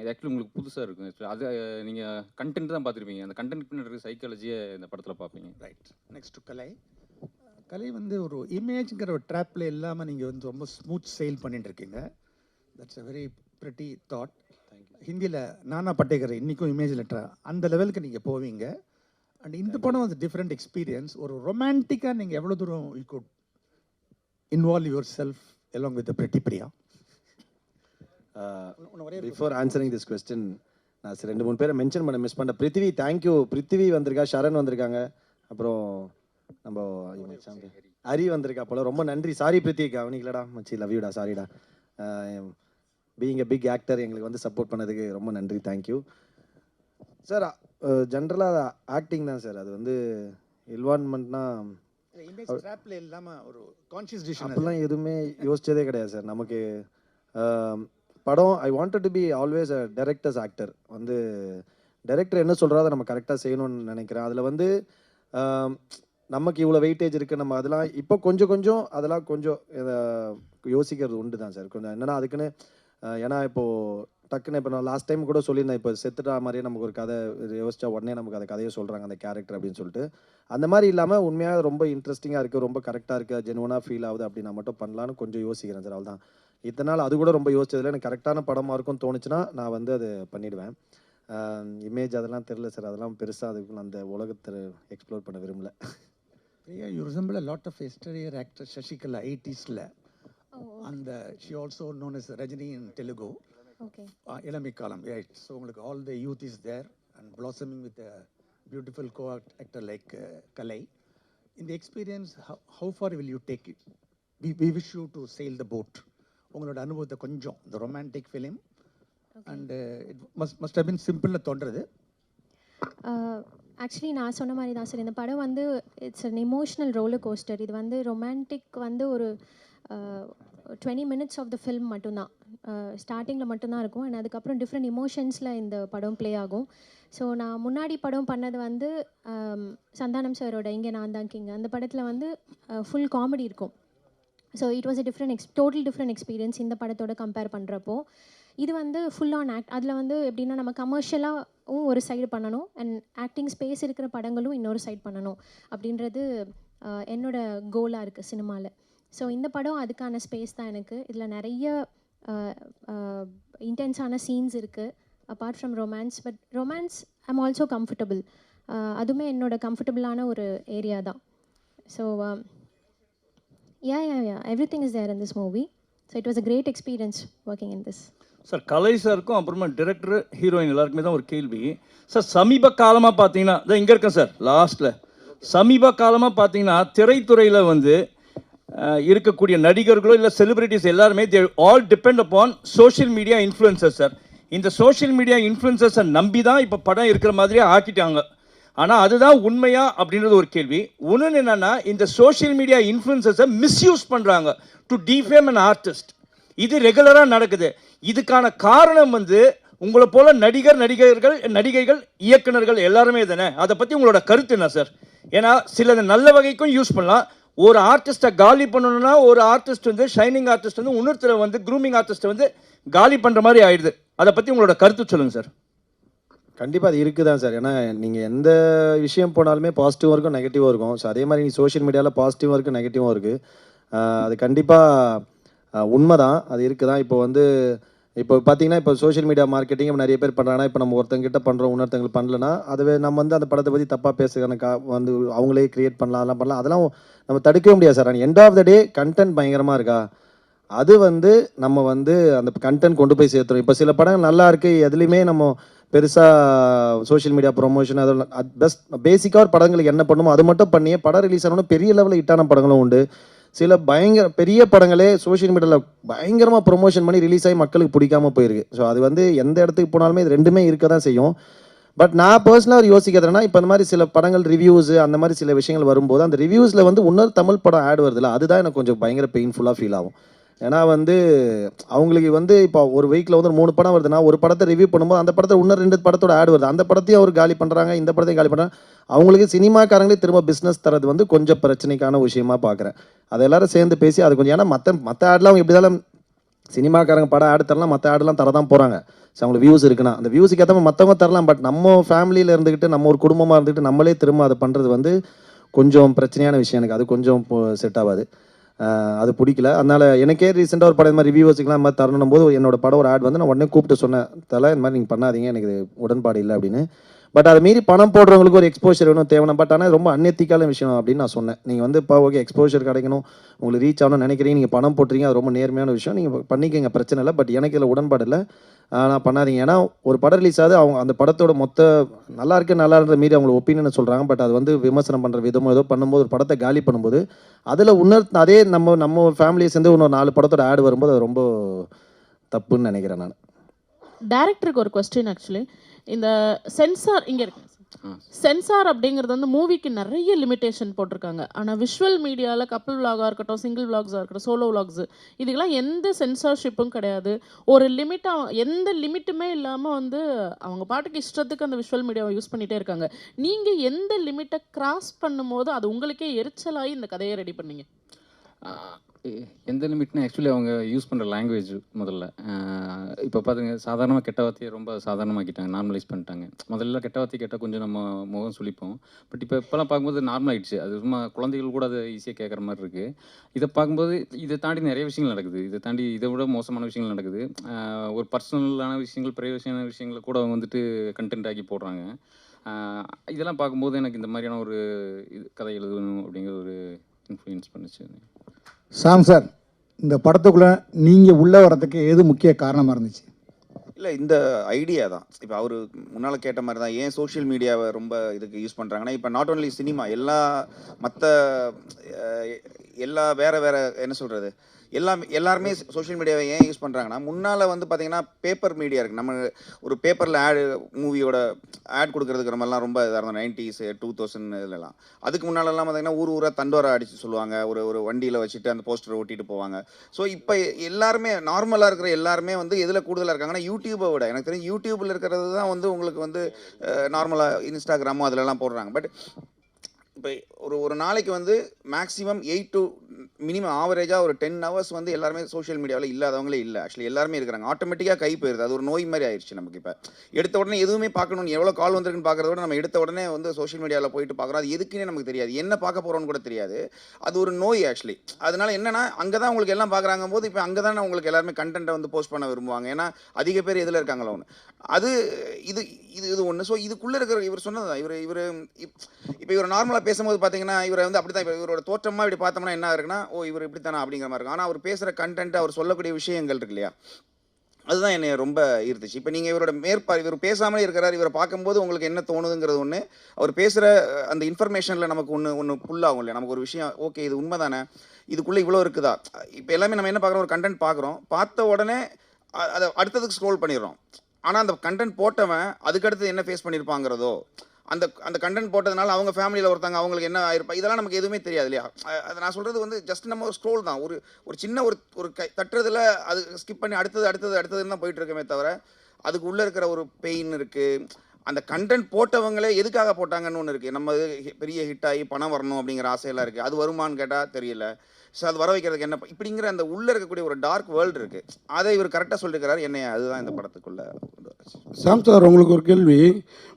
இது ஆக்சுவலி உங்களுக்கு புதுசாக இருக்கும். அது நீங்கள் கண்டென்ட் தான் பார்த்துருப்பீங்க. அந்த கண்டென்ட் பின்னாடி சைக்காலஜியை இந்த படத்தில் பார்ப்பீங்க. ரைட் நெக்ஸ்ட் கலை. கலை வந்து ஒரு இமேஜ்ங்கிற ஒரு ட்ராப்பில் இல்லாமல் நீங்கள் வந்து ரொம்ப ஸ்மூத் செயல் பண்ணிட்டு இருக்கீங்க. That's a very pretty thought ஹிந்தியில் நானா பட்டேகர் இன்றைக்கும் இமேஜ் லெட்டரா அந்த லெவலுக்கு நீங்கள் போவீங்க. அண்ட் இந்த படம் வந்து டிஃப்ரெண்ட் எக்ஸ்பீரியன்ஸ் ஒரு ரொமான்டிக்காக நீங்கள் எவ்வளோ தூரம் you could involve yourself along with Preeti Priya? Before answering this question நான் சரி ரெண்டு மூணு பேரை மென்ஷன் பண்ண மிஸ் பண்ண. பிருத்திவி தேங்க்யூ பிருத்திவி வந்திருக்கா ஷரண் வந்திருக்காங்க. அப்புறம் நம்ம. ஹரி. வந்திருக்கா போல. ரொம்ப நன்றி. சாரி பிருத்திவி கவனிக்கலடா மச்சி லவ் யூடா சாரிடா பீயிங் எ பிக் ஆக்டர் எங்களுக்கு வந்து சப்போர்ட் பண்ணதுக்கு ரொம்ப நன்றி தேங்க்யூ சார் ஜென்ரலாக ஆக்டிங் தான் சார் அது வந்து ட்ராப்பில் இல்லாமல் ஒரு கான்ஷியஸ் டிசிஷன் அப்படிலாம் எதுவுமே யோசிச்சதே கிடையாது சார் நமக்கு ஆம், படம் I wanted to be always a director's actor வந்து டைரக்டர் என்ன சொல்கிறோ அதை நம்ம கரெக்டாக செய்யணும்னு நினைக்கிறேன். அதில் வந்து நமக்கு இவ்வளோ வெயிட்டேஜ் இருக்குது நம்ம அதெல்லாம் இப்போ கொஞ்சம் கொஞ்சம் அதெல்லாம் கொஞ்சம் யோசிக்கிறது உண்டு தான் சார். கொஞ்சம் என்னென்னா அதுக்குன்னு ஏன்னா இப்போது டக்குன்னு இப்போ நான் லாஸ்ட் டைம் கூட சொல்லியிருந்தேன். இப்போ செத்துட்டா மாதிரியே நமக்கு ஒரு கதை யோசிச்சா உடனே நமக்கு அந்த கதையை சொல்கிறாங்க அந்த கேரக்டர் அப்படின்னு சொல்லிட்டு. அந்த மாதிரி இல்லாமல் உண்மையாக ரொம்ப இன்ட்ரெஸ்டிங்காக இருக்குது ரொம்ப கரெக்டாக இருக்குது ஜெனுவனாக ஃபீல் ஆகுது அப்படின்னா மட்டும் பண்ணலான்னு கொஞ்சம் யோசிக்கிறேன் சார். அவள் தான் நாள் அது கூட ரொம்ப யோசிச்சதில்ல எனக்கு கரெக்டான படமாக இருக்கும்னு தோணுச்சுன்னா நான் வந்து அது பண்ணிடுவேன். இமேஜ் அதெல்லாம் தெரில சார். அதெல்லாம் பெருசாக அதுக்கு அந்த உலகத்தை எக்ஸ்ப்ளோர் பண்ண விரும்பல. Priya you resemble lot of yesteryear actor Sasikala எயிட்டிஸில் அந்த she also known is Rajini in Telugu. இளமை காலம். ரைட் ஸோ உங்களுக்கு all the youth is there and blossoming with beautiful co actor like Kalai இந்த experience how far will you take it we we wish you to sail the boat உங்களோட அனுபவத்தை கொஞ்சம் இந்த romantic film and it must must have been சிம்பிளில் தோன்றது. Actually நான் சொன்ன மாதிரி தான் சார் இந்த படம் வந்து it's an emotional roller coaster இது வந்து ரொமான்டிக் வந்து ஒரு twenty minutes of the film மட்டும்தான். ஸ்டார்டிங்கில் மட்டும்தான் இருக்கும். அண்ட் அதுக்கப்புறம் டிஃப்ரெண்ட் இமோஷன்ஸில் இந்த படம் ப்ளே ஆகும். ஸோ நான் முன்னாடி படம் பண்ணது வந்து ஆம், சந்தானம் சாரோட இங்கே நான் தான் கிங் அந்த படத்தில் வந்து ஃபுல் காமெடி இருக்கும். So it was a different ex total different experience இந்த படத்தோட கம்பேர் பண்ணுறப்போ இது வந்து ஃபுல் ஆன் ஆக்ட் அதில் வந்து எப்படின்னா நம்ம கமர்ஷியலாகவும் ஒரு சைடு பண்ணணும் அண்ட் ஆக்டிங் ஸ்பேஸ் இருக்கிற படங்களும் இன்னொரு சைடு பண்ணணும் அப்படின்றது என்னோட கோலாக இருக்குது சினிமாவில் ஸோ இந்த படம் அதுக்கான ஸ்பேஸ் தான் எனக்கு. இதில் நிறைய இன்டென்ஸான சீன்ஸ் இருக்குது apart from romance but romance I'm also comfortable அதுவுமே என்னோட கம்ஃபர்டபுளான ஒரு ஏரியா தான். So um, yeah yeah yeah everything is there in this movie so it was a great experience working in this sir Kalai சாருக்கும் அப்புறமா director heroine எல்லாருக்குமே தான் ஒரு கேள்வி. சார் சமீப காலமாக பார்த்தீங்கன்னா இதான் இங்கே இருக்கேன் சார் லாஸ்ட்டில் சமீப காலமாக பார்த்தீங்கன்னா திரைத்துறையில் வந்து இருக்கக்கூடிய நடிகர்களோ இல்லை செலிபிரிட்டிஸ் எல்லாருமே they all depend upon social media influencer sir இந்த சோஷியல் மீடியா இன்ஃப்ளூயன்சர்ஸை நம்பி தான் இப்போ படம் இருக்கிற மாதிரியே ஆக்கிட்டாங்க. ஆனால் அதுதான் உண்மையா அப்படின்றது ஒரு கேள்வி. ஒன்று என்னன்னா இந்த சோஷியல் மீடியா இன்ஃப்ளூயன்சர்ஸை மிஸ்யூஸ் பண்ணுறாங்க டு டிஃபேம் அண்ட் ஆர்டிஸ்ட் இது ரெகுலராக நடக்குது. இதுக்கான காரணம் வந்து உங்களை போல நடிகர் நடிகர்கள் நடிகைகள் இயக்குனர்கள் எல்லாருமே தானே? அதை பற்றி உங்களோட கருத்து என்ன சார் ஏன்னா சிலது நல்ல வகைக்கும் யூஸ் பண்ணலாம். ஒரு ஆர்டிஸ்ட்டை காலி பண்ணணும்னா ஒரு ஆர்டிஸ்ட் வந்து ஷைனிங் ஆர்டிஸ்ட் வந்து இன்னொருத்தர் வந்து க்ரூமிங் ஆர்டிஸ்ட்டை வந்து காலி பண்ணுற மாதிரி ஆயிடுது. அதை பற்றி உங்களோட கருத்து சொல்லுங்கள் சார் கண்டிப்பாக அது இருக்குதான் சார். ஏன்னா நீங்கள் எந்த விஷயம் போனாலுமே பாசிட்டிவாக இருக்கும் நெகட்டிவாக இருக்கும். ஸோ அதே மாதிரி சோஷியல் மீடியாவில் பாசிட்டிவாக இருக்குது நெகட்டிவாக இருக்குது அது கண்டிப்பாக உண்மை தான் அது இருக்குது தான் இப்போ வந்து இப்போ பார்த்தீங்கன்னா இப்போ சோஷியல் மீடியா மார்க்கெட்டிங் நிறைய பேர் பண்ணுறாங்கன்னா இப்போ நம்ம ஒருத்தங்கிட்ட பண்ணுறோம் இன்னொருத்தங்களுக்கு பண்ணலன்னா அதுவே நம்ம வந்து அந்த படத்தை பற்றி தப்பாக பேசுறதுக்கான கா வந்து அவங்களே க்ரியேட் பண்ணலாம் அதெல்லாம் பண்ணலாம். அதெல்லாம் நம்ம தடுக்கவே முடியாது சார். ஆனால் end of the day content பயங்கரமாக இருக்கா? அது வந்து நம்ம வந்து அந்த கண்டென்ட் கொண்டு போய் சேர்த்துறோம். இப்போ சில படங்கள் நல்லா இருக்குது எதுலேயுமே நம்ம பெருசாக சோஷியல் மீடியா ப்ரொமோஷன் அதெல்லாம் பெஸ்ட் பேசிக்காக ஒரு படங்களுக்கு என்ன பண்ணுமோ அது மட்டும் பண்ணியே படம் ரிலீஸ் ஆனோன்னா பெரிய லெவலில் ஹிட்டான படங்களும் உண்டு. சில பயங்கர பெரிய படங்களே சோஷியல் மீடியாவில் பயங்கரமாக ப்ரொமோஷன் பண்ணி ரிலீஸ் ஆகி மக்களுக்கு பிடிக்காம போயிருக்கு. ஸோ அது வந்து எந்த இடத்துக்கு போனாலுமே இது ரெண்டுமே இருக்க தான் செய்யும். பட் நான் பர்சனலாக யோசிக்கிறேன்னா இப்போ இந்த மாதிரி சில படங்கள் ரிவ்யூஸ் அந்த மாதிரி சில விஷயங்கள் வரும்போது அந்த ரிவ்யூஸில் வந்து இன்னொரு தமிழ் படம் ஆட் வருதுல்ல அதுதான் எனக்கு கொஞ்சம் பயங்கர பெயின்ஃபுல்லாக ஃபீல் ஆகும். ஏன்னா வந்து அவங்களுக்கு வந்து இப்போ ஒரு வீக்கில் வந்து மூணு படம் வருதுன்னா ஒரு படத்தை ரிவ்யூ பண்ணும்போது அந்த படத்தை இன்னும் ரெண்டு படத்தோட ஆட் வருது. அந்த படத்தையும் அவர் காலி பண்ணுறாங்க இந்த படத்தையும் காலி பண்ணுறாங்க அவங்களுக்கு சினிமாக்காரங்களே திரும்ப பிஸ்னஸ் தரது வந்து கொஞ்சம் பிரச்சனைக்கான விஷயமா பார்க்குறேன் அதை எல்லாரும் சேர்ந்து பேசி அது கொஞ்சம் ஏன்னா மற்ற மற்ற ஆட்லாம் அவங்க எப்படி இருந்தாலும் சினிமாக்காரங்க படம் ஆடு தரலாம் மற்ற ஆட்லாம் தர தான் போகிறாங்க ஸோ அவங்களுக்கு வியூஸ் இருக்குன்னா அந்த வியூஸுக்கு ஏற்ற மாதிரி மற்றவங்க தரலாம் பட் நம்ம ஃபேமிலியில் இருந்துக்கிட்டு நம்ம ஒரு குடும்பமாக இருந்துக்கிட்டு நம்மளே திரும்ப அதை பண்ணுறது வந்து கொஞ்சம் பிரச்சனையான விஷயம் எனக்கு. அது கொஞ்சம் செட் ஆகாது. அது பிடிக்கல. அதனால் எனக்கே ரீசெண்டாக ஒரு படம் இந்த மாதிரி ரிவ்யூவர்ஸுக்குலாம் மாதிரி தரணும் போது என்னோட படம் ஒரு ஆட் வந்து நான் உடனே கூப்பிட்டு சொன்னேன். தலை இந்த மாதிரி நீங்கள் பண்ணாதீங்க எனக்கு இது உடன்பாடு இல்லை அப்படின்னு. பட் அதை மீறி பணம் போடுறவங்களுக்கு ஒரு எக்ஸ்போஷர் வேணும் தேவையான பட் ஆனால் ரொம்ப அந்நெத்திக்கான விஷயம் அப்படின்னு நான் சொன்னேன். நீங்கள் வந்து இப்போ ஓகே எக்ஸ்போஷர் கிடைக்கணும். உங்களுக்கு ரீச் ஆகணும்னு நினைக்கிறீங்க நீங்கள் பணம் போட்டுறீங்க அது ரொம்ப நேர்மையான விஷயம். நீங்கள் பண்ணிக்கங்க பிரச்சனை இல்லை. பட் எனக்கு இதில் உடன்பாடு இல்லை. ஆனால் பண்ணாதீங்க. ஏன்னா ஒரு படம் ரிலீஸ் ஆகுது அவங்க அந்த படத்தோட மொத்த நல்லா இருக்கு நல்லா இருந்த மீறி அவங்கள ஒப்பீனியன் சொல்கிறாங்க பட் அது வந்து விமர்சனம் பண்ணுற விதமோ ஏதோ பண்ணும்போது ஒரு படத்தை காலி பண்ணும்போது அதில் இன்னொரு அதே நம்ம நம்ம ஃபேமிலியை சேர்ந்து இன்னொரு நாலு படத்தோட ஆடு வரும்போது அது ரொம்ப தப்புன்னு நினைக்கிறேன் நான். டேரக்டருக்கு ஒரு கொஸ்டின் ஆக்சுவலி இந்த சென்சார் இங்கே இருக்கு. சென்சார் அப்படிங்கிறது வந்து மூவிக்கு நிறைய லிமிட்டேஷன் போட்டிருக்காங்க. ஆனால் விஷுவல் மீடியாவில் கப்பல் விலாகாக இருக்கட்டும் சிங்கிள் விலாக்ஸாக இருக்கட்டும் சோலோ விலாக்ஸ் இதுக்கெல்லாம் எந்த சென்சார்ஷிப்பும் கிடையாது. ஒரு லிமிட்டாக எந்த லிமிட்டுமே இல்லாமல் வந்து அவங்க பாட்டுக்கு இஷ்டத்துக்கு அந்த விஷுவல் மீடியாவை யூஸ் பண்ணிகிட்டே இருக்காங்க. நீங்கள் எந்த லிமிட்டை கிராஸ் பண்ணும்போது அது உங்களுக்கே எரிச்சலாகி இந்த கதையை ரெடி பண்ணீங்க? எந்த லிமிட்னா ஆக்சுவலி அவங்க யூஸ் பண்ணுற லாங்குவேஜ் முதல்ல. இப்போ பார்த்துங்க சாதாரணமாக கெட்ட வார்த்தையை ரொம்ப சாதாரணமாக்கிட்டாங்க நார்மலைஸ் பண்ணிட்டாங்க. முதல்ல கெட்ட வார்த்தை கேட்டால் கொஞ்சம் நம்ம முகம் சுழிப்போம் பட் இப்போ இப்போலாம் பார்க்கும்போது நார்மல் ஆயிடுச்சு. அது சும்மா குழந்தைகள் கூட அதை ஈஸியாக கேட்குற மாதிரி இருக்குது இதை பார்க்கும்போது இதை தாண்டி நிறைய விஷயங்கள் நடக்குது. இதை தாண்டி இதை விட மோசமான விஷயங்கள் நடக்குது. ஒரு பர்சனலான விஷயங்கள் பிரைவசியான விஷயங்களை கூட அவங்க வந்துட்டு கண்டென்ட் ஆக்கி போடுறாங்க. இதெல்லாம் பார்க்கும்போது எனக்கு இந்த மாதிரியான ஒரு இது கதை எழுதணும் அப்படிங்கிற ஒரு இன்ஃப்ளூயன்ஸ் பண்ணிச்சு சாம் சார் இந்த படத்துக்குள்ளே நீங்கள் உள்ளே வரதுக்கு எது முக்கிய காரணமாக இருந்துச்சு? இல்லை இந்த ஐடியா தான். இப்போ அவர் முன்னால் கேட்ட மாதிரி தான். ஏன் சோஷியல் மீடியாவை ரொம்ப இதுக்கு யூஸ் பண்ணுறாங்கன்னா இப்போ நாட் ஓன்லி சினிமா எல்லா மற்ற எல்லா வேறு வேறு என்ன சொல்கிறது எல்லாம் எல்லாருமே சோஷியல் மீடியாவை ஏன் யூஸ் பண்ணுறாங்கன்னா முன்னால் வந்து பார்த்தீங்கன்னா பேப்பர் மீடியா இருக்குது நம்ம ஒரு பேப்பரில் ஆடு மூவியோட ஆட் கொடுக்குறதுக்கு நம்மலாம் ரொம்ப இதாக இருந்தோம். நைன்டிஸ் டூ தௌசண்ட் இதுலலாம். அதுக்கு முன்னாலெல்லாம் பார்த்தீங்கன்னா ஊர் ஊராக தண்டோரா அடித்து சொல்லுவாங்க. ஒரு ஒரு வண்டியில் வச்சுட்டு அந்த போஸ்டரை ஓட்டிட்டு போவாங்க. ஸோ இப்போ எல்லாருமே நார்மலாக இருக்கிற எல்லாருமே வந்து எதில் கூடுதலாக இருக்காங்கன்னா யூடியூப்பை விட. எனக்கு தெரிஞ்சு யூடியூப்பில் இருக்கிறது தான் வந்து உங்களுக்கு வந்து நார்மலாக இன்ஸ்டாகிராமோ அதிலலாம் போடுறாங்க. பட் இப்போ ஒரு ஒரு நாளைக்கு வந்து மேக்ஸிமம் எயிட் டு மினிமம் ஆவரேஜாக ஒரு டென் ஹவர்ஸ் வந்து எல்லாருமே சோஷியல் மீடியாவில் இல்லாதவங்களே இல்லை. ஆக்சுவலி எல்லாருமே இருக்கிறாங்க. ஆட்டோமேட்டிக்காக கை போயிருது. அது ஒரு நோய் மாதிரி ஆயிடுச்சு நமக்கு இப்போ. எடுத்த உடனே எதுவுமே பார்க்கணும்னு எவ்வளோ கால் வந்திருக்குன்னு பார்க்குறத விட நம்ம எடுத்த உடனே வந்து சோஷியல் மீடியாவில் போயிட்டு பார்க்குறோம். அது எதுக்குன்னே நமக்கு தெரியாது. என்ன பார்க்க போகிறோம்னு கூட தெரியாது. அது ஒரு நோய் ஆக்சுவலி அதனால என்னன்னா அங்கே தான் உங்களுக்கு எல்லாம் பார்க்குறாங்க போது இப்போ அங்கே தான் உங்களுக்கு எல்லாருமே கண்டென்ட்டை வந்து போஸ்ட் பண்ண விரும்புவாங்க. ஏன்னா அதிக பேர் இதில் இருக்காங்களோ ஒன்று அது இது இது இது ஒன்று ஸோ இதுக்குள்ளே இருக்கிற இவர் சொன்னது இவர் இவர் இப்போ இவர் நார்மலாக பேசும்போது பார்த்தீங்கன்னா இவரை வந்து அப்படி தான் இப்போ இவரோட தோற்றமாக இப்படி பார்த்தோம்னா என்ன இருக்குன்னா ஓ இவர் இப்படி தானே அப்படிங்கிற மாதிரி இருக்கும். ஆனால் அவர் பேசுகிற கண்டென்ட் அவர் சொல்லக்கூடிய விஷயங்கள் இருக்கு இல்லையா? அதுதான் என்னை ரொம்ப ஈர்த்துச்சு இப்போ நீங்கள் இவரோட மேற்பா இவர் பேசாமலே இருக்கிறார் இவரை பார்க்கும்போது உங்களுக்கு என்ன தோணுதுங்கிறது ஒன்று அவர் பேசுகிற அந்த இன்ஃபர்மேஷனில் நமக்கு ஒன்று ஒன்று புல்லாகும் இல்லையா? நமக்கு ஒரு விஷயம் ஓகே இது உண்மை தானே இதுக்குள்ளே இவ்வளோ இருக்குதா? இப்போ எல்லாமே நம்ம என்ன பார்க்குறோம்? ஒரு கண்டென்ட் பார்க்குறோம். பார்த்த உடனே அதை அடுத்ததுக்கு ஸ்க்ரோல் பண்ணிடுறோம். ஆனால் அந்த கண்டென்ட் போட்டவன் அதுக்கடுத்து என்ன ஃபேஸ் பண்ணியிருப்பாங்கிறதோ அந்த அந்த கண்டென்ட் போட்டதுனால அவங்க ஃபேமிலியில் ஒருத்தங்க அவங்களுக்கு என்ன ஆயிருப்பா இதெல்லாம் நமக்கு எதுவுமே தெரியாது இல்லையா அதை நான் சொல்கிறது வந்து ஜஸ்ட் நம்ம ஒரு ஸ்க்ரோல் தான். ஒரு ஒரு சின்ன ஒரு ஒரு கை தட்டுறதுல அது ஸ்கிப் பண்ணி அடுத்தது அடுத்தது அடுத்ததுன்னு தான் போயிட்டு இருக்கமே தவிர அதுக்கு உள்ளே இருக்கிற ஒரு பெயின் இருக்குது அந்த கண்டென்ட் போட்டவங்களே எதுக்காக போட்டாங்கன்னு ஒன்று இருக்குது நம்ம பெரிய ஹிட் ஆகி பணம் வரணும் அப்படிங்கிற ஆசையெல்லாம் இருக்குது அது வருமான்னு கேட்டால் தெரியல. ஸோ அது வர வைக்கிறதுக்கு என்ன இப்படிங்கிற அந்த உள்ளே இருக்கக்கூடிய ஒரு டார்க் வேர்ல்டு இருக்குது அதை இவர் கரெக்டாக சொல்லியிருக்கிறார் என்னைய அதுதான் இந்த படத்துக்குள்ளே கொண்டு சாம் சார் உங்களுக்கு ஒரு கேள்வி.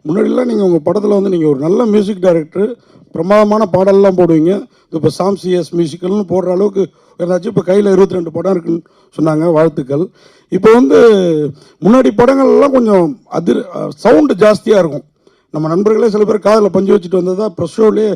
முன்னாடிலாம் நீங்கள் உங்கள் படத்தில் வந்து நீங்கள் ஒரு நல்ல மியூசிக் டைரக்டர் பிரமாதமான பாடல்லாம் போடுவீங்க. இப்போ சாம் சிஎஸ் மியூசிக்கல்னு போடுற அளவுக்கு ஏதாச்சும் இப்போ கையில் இருபத்தி ரெண்டு படம் இருக்குன்னு சொன்னாங்க வாழ்த்துக்கள். இப்போ வந்து முன்னாடி படங்கள்லாம் கொஞ்சம் அதிர் சவுண்டு ஜாஸ்தியாக இருக்கும். நம்ம நண்பர்களே சில பேர் காதில் பஞ்சு வச்சுட்டு வந்ததா ப்ரெஸ் ஷோலே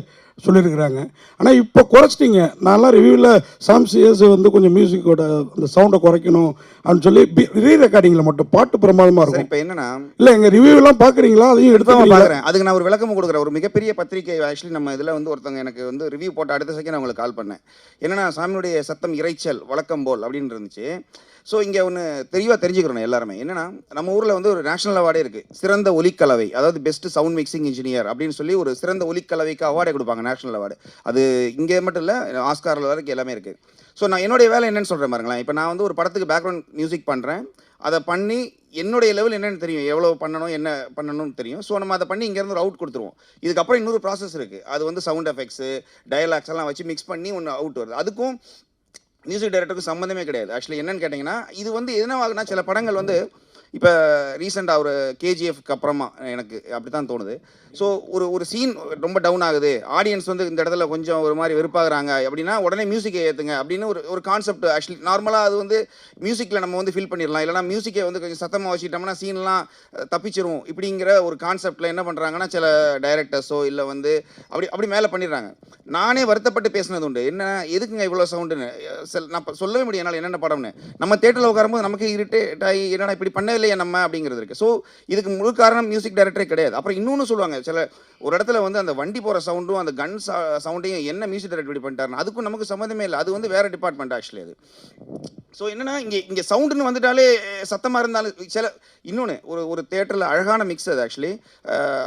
சொல்லியிருக்கிறாங்க. ஆனால் இப்போ குறைச்சிட்டிங்க. நான்லாம் ரிவ்யூவில் சாம் சிஎஸ் வந்து கொஞ்சம் மியூசிக்கோட அந்த சவுண்டை குறைக்கணும் அப்படின்னு சொல்லி ரீ ரெக்கார்டிங்கில் மட்டும் பாட்டு பிரமாதமாக சார் இருக்கும். இப்போ என்னன்னா இல்லை எங்கள் ரிவ்யூலாம் பார்க்குறீங்களா அதையும் எடுத்து எடுத்து பார்க்குறேன் அதுக்கு நான் ஒரு விளக்கம் கொடுக்குறேன். ஒரு மிகப்பெரிய பத்திரிகை ஆக்சுவலி நம்ம இதில் வந்து ஒருத்தவங்க எனக்கு வந்து ரிவ்யூ போட்ட அடுத்த செகண்ட் அவங்களுக்கு கால் பண்ணேன். என்னன்னா சாமியுடைய சத்தம் இறைச்சல் வழக்கம் போல் அப்படின்னு இருந்துச்சு. ஸோ இங்கே ஒன்று தெளிவாக தெரிஞ்சுக்கிறோம் எல்லாருமே. என்னன்னா நம்ம ஊரில் வந்து ஒரு நேஷனல் அவார்டே இருக்குது சிறந்த ஒலிக்கலவை அதாவது பெஸ்ட் சவுண்ட் மிக்சிங் இன்ஜினியர் அப்படின்னு சொல்லி ஒரு சிறந்த ஒலிக்கலவைக்கு அவார்டே கொடுப்பாங்க. நேஷனல் அவார்டு அது இங்கே மட்டும் இல்லை ஆஸ்காரில் வரைக்கும் எல்லாமே இருக்குது ஸோ நான் என்னுடைய வேலை என்னென்னு சொல்கிறேன் பாருங்களேன். இப்போ நான் வந்து ஒரு படத்துக்கு பேக்ரவுண்ட் மியூசிக் பண்ணுறேன் அதை பண்ணி என்னுடைய லெவல் என்னென்னு தெரியும். எவ்வளோ பண்ணணும் என்ன பண்ணணும்னு தெரியும். ஸோ நம்ம அதை பண்ணி இங்கேருந்து ஒரு அவுட் கொடுத்துருவோம். இதுக்கப்புறம் இன்னொரு ப்ராசஸ் இருக்குது அது வந்து சவுண்ட் எஃபெக்ட்ஸு டயலாக்ஸ் எல்லாம் வச்சு மிக்ஸ் பண்ணி ஒன்று அவுட் வருது. அதுக்கும் மியூசிக் டைரக்டருக்கும் சம்மந்தமே கிடையாது. ஆக்சுவலி என்னென்னு கேட்டிங்கன்னா இது வந்து என்னவாகுனா சில படங்கள் வந்து இப்போ ரீசெண்டாக ஒரு கேஜிஎஃப்க்கு அப்புறமா எனக்கு அப்படி தான் தோணுது. ஸோ ஒரு ஒரு சீன் ரொம்ப டவுன் ஆகுது. ஆடியன்ஸ் வந்து இந்த இடத்துல கொஞ்சம் ஒரு மாதிரி வெறுப்பாகிறாங்க. அப்படின்னா உடனே மியூசிக்கை ஏற்றுங்க அப்படின்னு ஒரு ஒரு கான்செப்ட் ஆக்சுவலி நார்மலாக அது வந்து மியூசிக்கில் நம்ம வந்து ஃபில் பண்ணிடலாம். இல்லைனா மியூசிக்கை வந்து கொஞ்சம் சத்தமாக வச்சுட்டோம்னா சீன்லாம் தப்பிச்சிரும். இப்படிங்கிற ஒரு கான்செப்டில் என்ன பண்ணுறாங்கன்னா சில டைரக்டர்ஸோ இல்லை வந்து அப்படி அப்படி மேலே பண்ணிடுறாங்க. நானே வருத்தப்பட்டு பேசினது உண்டு. என்ன எதுக்குங்க இவ்வளோ சவுண்டுன்னு நான் சொல்லவே முடியும் என்னால் என்னென்ன படம்னு. நம்ம தேட்டரில் உட்காரும்போது நமக்கு இருட்டு என்னடா இப்படி பண்ண இல்லையா நம்ம அப்படிங்கிறது இருக்குது ஸோ இதுக்கு முழு காரணம் மியூசிக் டைரக்டரே கிடையாது. அப்புறம் இன்னொன்று சொல்லுவாங்க சில ஒரு இடத்துல வந்து அந்த வண்டி போகிற சவுண்டும் அந்த கன் சவுண்டையும் என்ன மியூசிக் டைரக்டர் இப்படி பண்ணிட்டாருன்னு அதுக்கும் நமக்கு சம்மந்தமே இல்லை. அது வந்து வேறு டிபார்ட்மெண்ட் ஆக்சுவலி அது. ஸோ என்னென்னா இங்கே இங்கே சவுண்டுன்னு வந்துட்டாலே சத்தமாக இருந்தாலும் சில இன்னொன்று ஒரு ஒரு தேட்டரில் அழகான மிக்ஸ் அது ஆக்சுவலி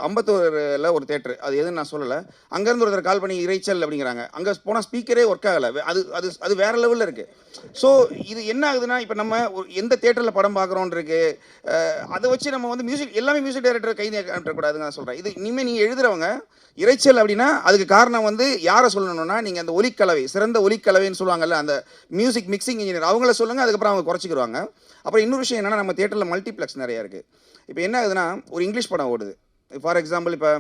அம்பத்தூரில் ஒரு தேட்டர் அது எதுன்னு நான் சொல்லலை. அங்கேருந்து ஒருத்தர் கால் பண்ணி இறைச்சல் அப்படிங்கிறாங்க. அங்கே போனால் ஸ்பீக்கரே ஒர்க் ஆகலை. அது அது அது வேற லெவலில் இருக்குது ஸோ இது என்ன ஆகுதுன்னா இப்போ நம்ம ஒரு- எந்த தேட்டரில் படம் பார்க்குறோன் இருக்குது அதை வச்சு நம்ம வந்து மியூசிக் எல்லாமே மியூசிக் டைரக்டர் கை கூடாதுன்னு நான் சொல்கிறேன் இது இனிமேல் நீங்கள் எழுதுறவங்க இறைச்சல் அப்படின்னா அதுக்கு காரணம் வந்து யாரை சொல்லணும்னா நீங்கள் அந்த ஒலிக்கலவை சிறந்த ஒலிக்கலவைன்னு சொல்லுவாங்கல்ல அந்த மியூசிக் மிக்சிங் இன்ஜினியர் அவங்கள சொல்லுங்கள் அதுக்கப்புறம் அவங்க குறைச்சிக்கிடுவாங்க. அப்புறம் இன்னொரு விஷயம் என்னன்னா நம்ம தேட்டரில் மல்டிப்ளெக்ஸ் நிறையா இருக்குது இப்போ என்ன ஆகுதுன்னா ஒரு இங்கிலீஷ் படம் ஓடுது. ஃபார் எக்ஸாம்பிள் இப்போ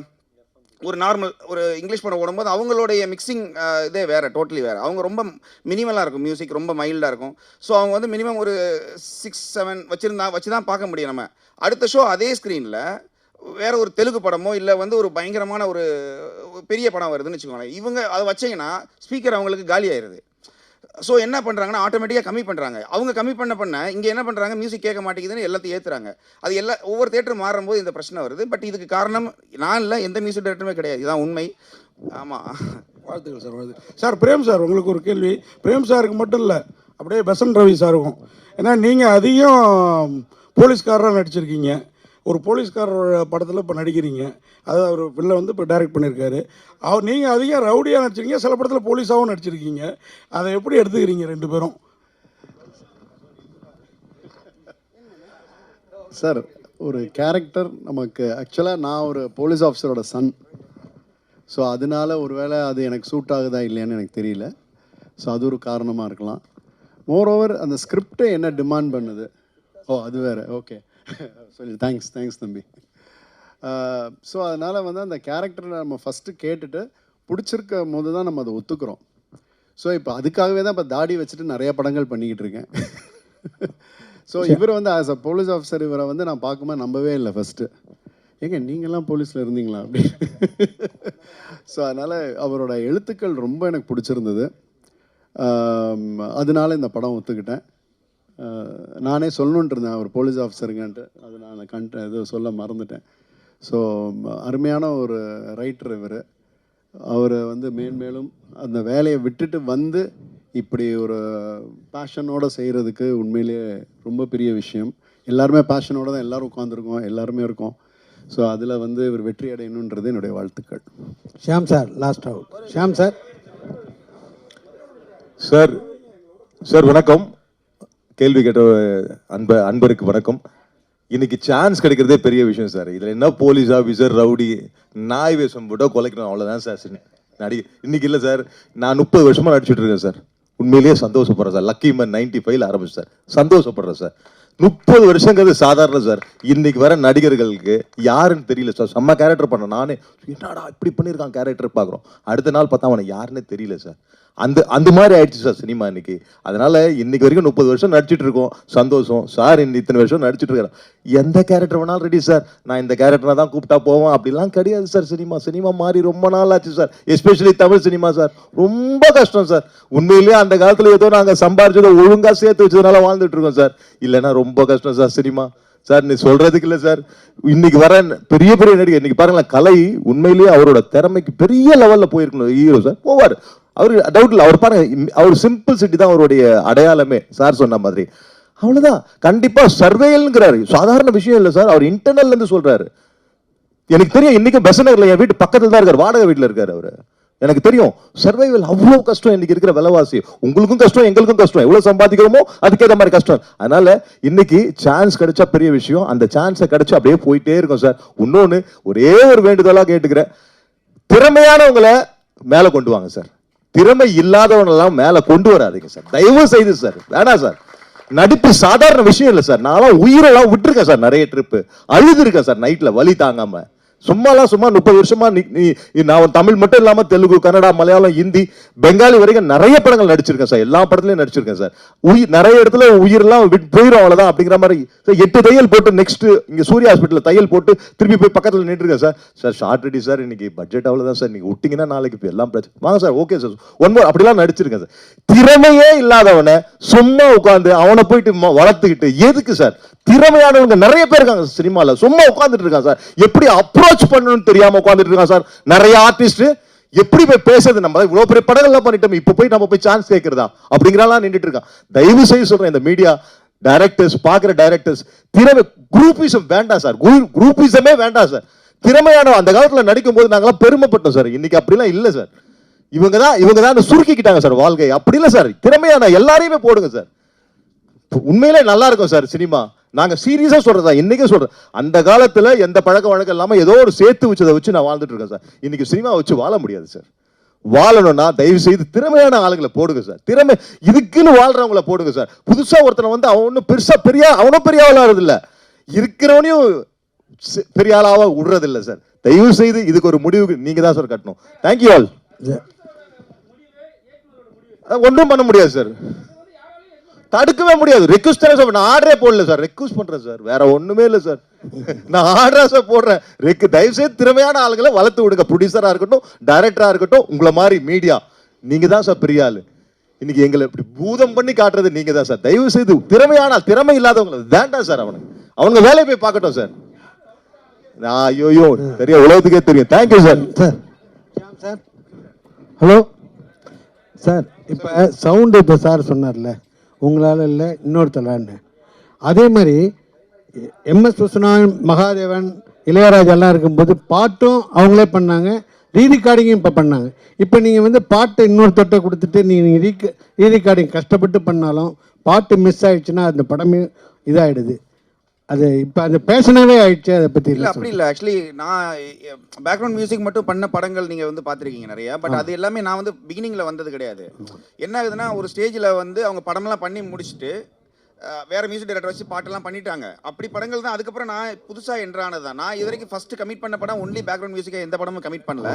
ஒரு நார்மல் ஒரு இங்கிலீஷ் படம் ஓடும்போது அவங்களுடைய மிக்சிங் இதே வேறு டோட்டலி வேறு. அவங்க ரொம்ப மினிமலாக இருக்கும் மியூசிக் ரொம்ப மைல்டாக இருக்கும். ஸோ அவங்க வந்து மினிமம் ஒரு சிக்ஸ் செவன் வச்சுருந்தா வச்சு தான் பார்க்க முடியும் நம்ம. அடுத்த ஷோ அதே ஸ்க்ரீனில் வேற ஒரு தெலுங்கு படமோ இல்லை வந்து ஒரு பயங்கரமான ஒரு பெரிய படம் வருதுன்னு வச்சுக்கோங்களேன். இவங்க அதை வச்சீங்கன்னா ஸ்பீக்கர் அவங்களுக்கு காலி ஆயிடுது ஸோ என்ன பண்ணுறாங்கன்னா ஆட்டோமேட்டிக்காக கம்மி பண்ணுறாங்க அவங்க கம்மி பண்ண பண்ண இங்கே என்ன பண்ணுறாங்க மியூசிக் கேட்க மாட்டேங்குதுன்னு எல்லாத்தையும் ஏற்றுறாங்க அது எல்லா ஒவ்வொரு தேட்டரும் மாறும்போது இந்த பிரச்சனை வருது. பட் இதுக்கு காரணம் நான் இல்லை எந்த மியூசிக் டேரக்டருமே கிடையாது. இதுதான் உண்மை. ஆமாம் வாழ்த்துக்கள் சார் வாழ்த்து. சார் பிரேம் சார் உங்களுக்கு ஒரு கேள்வி. பிரேம் சாருக்கு மட்டும் இல்லை அப்படியே பெசன் ரவி சாருக்கும். ஏன்னா நீங்கள் அதிகம் போலீஸ்காரராக நடிச்சிருக்கீங்க. ஒரு போலீஸ்காரரோட படத்தில் இப்போ நடிக்கிறீங்க. அது அவர் பிள்ளை வந்து இப்போ டைரக்ட் பண்ணியிருக்காரு அவர் நீங்கள் அதிகம் ரவுடியாக நடிச்சிருக்கீங்க சில படத்தில் போலீஸாகவும் நடிச்சிருக்கீங்க. அதை எப்படி எடுத்துக்கிறீங்க ரெண்டு பேரும்? சார் ஒரு கேரக்டர் நமக்கு ஆக்சுவலாக நான் ஒரு போலீஸ் ஆஃபீஸரோட சன் ஸோ அதனால ஒருவேளை அது எனக்கு சூட் ஆகுதா இல்லையான்னு எனக்கு தெரியல. ஸோ அது ஒரு காரணமாக இருக்கலாம். மோரோவர் அந்த ஸ்கிரிப்டை என்ன டிமாண்ட் பண்ணுது? ஓ அது வேறு. ஓகே சொல்லி தேங்க்ஸ் தேங்க்ஸ் தம்பி. ஸோ அதனால் வந்து அந்த கேரக்டரை நம்ம ஃபஸ்ட்டு கேட்டுட்டு பிடிச்சிருக்க போது தான் நம்ம அதை ஒத்துக்கிறோம். ஸோ இப்போ அதுக்காகவே தான் இப்போ தாடி வச்சுட்டு நிறைய படங்கள் பண்ணிக்கிட்டு இருக்கேன். ஸோ இவர் வந்து ஆஸ் அ போலீஸ் ஆஃபீஸர் இவரை வந்து நான் பார்க்கும்போது நம்பவே இல்லை ஃபஸ்ட்டு ஏங்க நீங்கள்லாம் போலீஸில் இருந்தீங்களா? அப்படி ஸோ அதனால் அவரோட எழுத்துக்கள் ரொம்ப எனக்கு பிடிச்சிருந்தது. அதனால இந்த படம் ஒத்துக்கிட்டேன். நானே சொல்லணுன்ட்டு இருந்தேன் அவர் போலீஸ் ஆஃபீஸருங்கன்ட்டு அது நான் கண்ட இது சொல்ல மறந்துட்டேன். ஸோ அருமையான ஒரு ரைட்டர் இவர். அவர் வந்து மேன்மேலும் அந்த வேலையை விட்டுட்டு வந்து இப்படி ஒரு பேஷனோட செய்கிறதுக்கு உண்மையிலேயே ரொம்ப பெரிய விஷயம். எல்லாருமே பேஷனோட தான் எல்லாரும் உட்காந்துருக்கோம் எல்லாருமே இருக்கோம். ஸோ அதில் வந்து இவர் வெற்றி அடையணுன்றது என்னுடைய வாழ்த்துக்கள். Shyam sir last out Shyam sir. Sir sir வணக்கம். கேள்வி கேட்ட அன்ப அன்பருக்கு வணக்கம். இன்னைக்கு சான்ஸ் கிடைக்கிறதே பெரிய விஷயம் சார் இதில் என்ன போலீஸ் ஆஃபீஸர் ரவுடி நாய் வேஷம் போட்டால் கொலைக்கணும் அவ்வளோதான் சார் நடி நடிகை இன்னைக்கு இல்லை சார் நான் முப்பது வருஷமாக நடிச்சிட்டு இருக்கேன் சார் உண்மையிலேயே சந்தோஷப்படுறேன் சார் லக்கி மேன் நைன்டி ஃபைவ்ல ஆரம்பிச்சு சார் சந்தோஷப்படுறேன் சார் முப்பது வருஷங்கிறது சாதாரண சார். இன்னைக்கு வர நடிகர்களுக்கு யாருன்னு தெரியல சார். செம்ம கேரக்டர் பண்ண. நானே என்னடா இப்படி பண்ணியிருக்கான் கேரக்டர் பார்க்குறோம் அடுத்த நாள் பார்த்தா அவனை யாருன்னே தெரியல சார். அந்த அந்த மாதிரி ஆயிடுச்சு சார் சினிமா இன்னைக்கு. அதனால இன்னைக்கு வரைக்கும் முப்பது வருஷம் நடிச்சிட்டு இருக்கோம். சந்தோஷம். சார் இந்த இத்தனை வருஷம் நடிச்சிட்டு இருக்கிறேன் எந்த கேரக்டர் வேணாலும் ரெடி சார். நான் இந்த கேரக்டரை தான் கூப்பிட்டா போவேன். அப்படிலாம் கிடையாது சார் சினிமா. சினிமா மாறி ரொம்ப நாள் ஆச்சு sir. Especially Tamil cinema sir. ரொம்ப கஷ்டம் சார். உண்மையிலேயே அந்த காலத்தில் ஏதோ நாங்கள் சம்பாரிச்சதை ஒழுங்காக சேர்த்து வச்சதுனால வாழ்ந்துட்டு இருக்கோம் சார். இல்லைன்னா ரொம்ப ரொம்ப கஷ்டம் சார் சினிமா. சார் நீ சொல்றதுக்கு இல்லை சார். இன்னைக்கு வர பெரிய பெரிய நடிகர் இன்னைக்கு பாருங்களேன் கலை உண்மையிலேயே அவரோட திறமைக்கு பெரிய லெவலில் போயிருக்கணும் ஹீரோ சார். போவார். அவர் டவுட் இல்லை அவர் பாருங்க அவர் சிம்பிள் சிட்டி தான் அவருடைய அடையாளமே சார் சொன்ன மாதிரி. அவ்வளோதான் கண்டிப்பாக சர்வேயல்ங்கிறாரு சாதாரண விஷயம் இல்லை சார் அவர் இன்டர்னல்லேருந்து சொல்கிறாரு எனக்கு தெரியும் இன்னைக்கு பெசனர்ல என் வீட்டு பக்கத்தில் தான் இருக்கார் வாடகை வீட்டில் இருக்கார் அவர். எனக்கு தெரியும் சர்வைவல் அவ்வளோ கஷ்டம் இன்னைக்கு இருக்கிற விலைவாசி. உங்களுக்கும் கஷ்டம் எங்களுக்கும் கஷ்டம். எவ்வளவு சம்பாதிக்கிறோமோ அதுக்கேற்ற மாதிரி கஷ்டம். அதனால இன்னைக்கு சான்ஸ் கிடைச்சா பெரிய விஷயம். அந்த சான்ஸை கிடைச்சா அப்படியே போயிட்டே இருக்கும் சார் இன்னொன்று ஒரே ஒரு வேண்டுதலாக கேட்டுக்கிறேன். திறமையானவங்களை மேலே கொண்டு வாங்க சார் திறமை இல்லாதவனெல்லாம் மேலே கொண்டு வராதுங்க சார் தயவு செய்து சார் வேணாம் சார் நடிப்பு சாதாரண விஷயம் இல்லை சார் நான்லாம் உயிரெல்லாம் விட்டுருக்கேன் சார் நிறைய ட்ரிப்பு அழுது இருக்கேன் சார் நைட்டில் வலி தாங்காமல் சும்மாலாம் சும்மா முப்பது வருஷமா நீ நான் தமிழ் மட்டும் இல்லாமல் தெலுங்கு கன்னடா மலையாளம் ஹிந்தி பெங்காலி வரைக்கும் நிறைய படங்கள் நடிச்சிருக்கேன் சார். எல்லா படத்துலையும் நடிச்சிருக்கேன் சார். உயிர் நிறைய இடத்துல உயிரெல்லாம் விட்டு போயிடும் அவ்வளோதான் அப்படிங்கிற மாதிரி. சார் எட்டு தையல் போட்டு நெக்ஸ்ட் இங்கே சூரிய ஹாஸ்பிட்டலில் தையல் போட்டு திருப்பி போய் பக்கத்தில் நின்றுருக்கேன் sir. Sir shot ready sir. இன்னைக்கு பட்ஜெட் அவ்வளோதான் சார். நீங்க விட்டிங்கன்னா நாளைக்கு இப்போ எல்லாம் பிரச்சனை வாங்க sir okay sir. One more அப்படிலாம் நடிச்சிருக்கேன் சார். திறமையே இல்லாதவனை சும்மா உட்காந்து அவனை போயிட்டு வளர்த்துக்கிட்டு எதுக்கு சார்? திறமையானவங்க நிறைய பேர் இருக்காங்க சினிமாவில் சும்மா உட்காந்துட்டு இருக்காங்க சார். எப்படி அப்புறம் அப்ரோச் பண்ணணும்னு தெரியாம உட்காந்துட்டு இருக்காங்க சார். நிறைய ஆர்டிஸ்ட் எப்படி போய் பேசுறது? நம்ம இவ்வளவு பெரிய படங்கள்லாம் பண்ணிட்டோம் இப்போ போய் நம்ம போய் சான்ஸ் கேட்கறதா அப்படிங்கிறாலாம் நின்றுட்டு இருக்கான். தயவு செய்து சொல்றேன் இந்த மீடியா டைரக்டர்ஸ் பார்க்குற டைரக்டர்ஸ் திறமை குரூப்பிசம் வேண்டாம் சார். குரூப்பிசமே வேண்டாம் சார். திறமையான அந்த காலத்துல நடிக்கும் போது நாங்களாம் பெருமைப்பட்டோம் சார். இன்னைக்கு அப்படிலாம் இல்லை சார். இவங்க தான் இவங்க தான் சுருக்கிக்கிட்டாங்க சார் வாழ்க்கை அப்படி இல்லை சார். திறமையான எல்லாரையுமே போடுங்க சார். உண்மையிலே நல்லா இருக்கும் சார் சினிமா. நாங்க சீரியஸா சொல்றதா? இன்னைக்கே சொல்றேன். அந்த காலத்துல எந்த பழக்க வழக்கம் இல்லாம ஏதோ ஒரு சேர்த்து வச்சதை வச்சு நான் வாழ்ந்துட்டு இருக்கேன் சார். இன்னைக்கு சினிமா வச்சு வாழ முடியாது சார். வாழணும்னா தயவு செய்து திறமையான ஆளுங்களை போடுங்க சார். திறமை இதுக்குன்னு வாழ்றவங்கள போடுங்க சார். புதுசா ஒருத்தனை வந்து அவன் ஒன்றும் பெருசா பெரிய அவனும் பெரிய ஆளாகிறது இல்ல இருக்கிறவனையும் பெரிய ஆளாவா விடுறது இல்ல சார். தயவு செய்து இதுக்கு ஒரு முடிவுக்கு நீங்க தான் சார் கட்டணும். தேங்க்யூ ஆல் ஒன்றும் பண்ண முடியாது சார். தடுக்கவே முடியாது. ரெக்வஸ்ட் சார் நான் ஆர்டரே போடல சார். ரெக்வஸ்ட் பண்ணுறேன் சார். வேற ஒன்றுமே இல்லை சார். நான் ஆர்டரா சார் போடுறேன். ரெக்கு தயவு செய்து திறமையான ஆளுங்களை வளர்த்து விடுங்க. ப்ரொடியூசராக இருக்கட்டும் டைரக்டராக இருக்கட்டும் உங்களை மாதிரி மீடியா நீங்கள் தான் சார் பெரிய ஆளு. இன்னைக்கு எங்களை இப்படி பூதம் பண்ணி காட்டுறது நீங்கள் தான் சார். தயவு செய்து திறமையான திறமை இல்லாதவங்களை வேண்டாம் சார் அவனுக்கு அவங்க வேலையை போய் பார்க்கட்டும் சார். ஐயோயோ ஐயோ தெரிய உலகத்துக்கே தெரியும். Thank you sir sir. Sir. Hello? Sir இப்போ சவுண்டு இப்போ சார் சொன்னார்ல. உங்களால் இல்லை இன்னொருத்தலான்னு அதே மாதிரி எம்எஸ் விஸ்வநாதன் மகாதேவன் இளையராஜாலாம் இருக்கும்போது பாட்டும் அவங்களே பண்ணாங்க ரீரிகார்டிங்கும் இப்போ பண்ணாங்க. இப்போ நீங்கள் வந்து பாட்டை இன்னொருத்தட்ட கொடுத்துட்டு நீங்கள் ரீ ரீரிகார்டிங் கஷ்டப்பட்டு பண்ணாலும் பாட்டு மிஸ் ஆகிடுச்சுன்னா அந்த படமே இதாகிடுது அது இப்போ அது பேஷனாகவே ஆயிடுச்சு அதை பற்றி இல்ல அப்படி இல்ல. ஆக்சுவலி நான் பேக்ரவுண்ட் மியூசிக் மட்டும் பண்ண படங்கள் நீங்க வந்து பார்த்திருக்கீங்க நிறைய. பட் அது எல்லாமே நான் வந்து பிகினிங்ல வந்தது கிடையாது. என்ன ஆகுதுன்னா ஒரு ஸ்டேஜ்ல வந்து அவங்க படம்லாம் பண்ணி முடிச்சுட்டு வேற மியூசிக் டைரக்டர் வச்சு பாட்டெல்லாம் பண்ணிட்டாங்க. அப்படி படங்கள் தான் அதுக்கப்புறம் நான் புதுசா என்ட்ரானது தான் நான் இது வரைக்கும் ஃபர்ஸ்ட் கமிட் பண்ண படம் ஒன்லி பேக்ரவுண்ட் மியூசிக்கை எந்த படமும் கமிட் பண்ணல.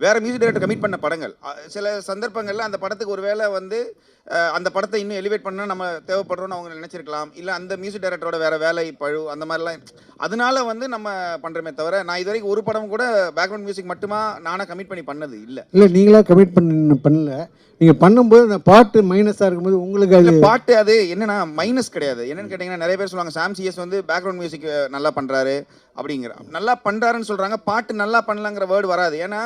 வேற மியூசிக் டைரக்டர் கமிட் பண்ண படங்கள். சில சந்தர்ப்பங்கள்ல அந்த படத்துக்கு ஒருவேளை வந்து அஹ், அந்த படத்தை இன்னும் எலிவேட் பண்ணா நம்ம தேவைப்படுறோம்னு அவங்க நினைச்சிருக்கலாம். இல்ல அந்த மியூசிக் டைரக்டரோட வேற வேலை பழு அந்த மாதிரிலாம் அதனால வந்து நம்ம பண்றோமே தவிர நான் இது வரைக்கும் ஒரு படம் கூட பேக்ரவுண்ட் மியூசிக் மட்டுமா நானா கமிட் பண்ணி பண்ணது இல்ல. இல்லை நீங்களா கமிட் பண்ண பண்ணல. நீங்கள் பண்ணும்போது அந்த பாட்டு மைனஸாக இருக்கும்போது உங்களுக்கு அது பாட்டு அது என்னன்னா மைனஸ் கிடையாது. என்னன்னு கேட்டீங்கன்னா நிறைய பேர் சொல்லுவாங்க சாம் சிஎஸ் வந்து பேக்ரவுண்ட் மியூசிக் நல்லா பண்றாரு அப்படிங்கிற. நல்லா பண்றாருன்னு சொல்றாங்க பாட்டு நல்லா பண்ணலாங்கிற வேர்டு வராது. ஏன்னா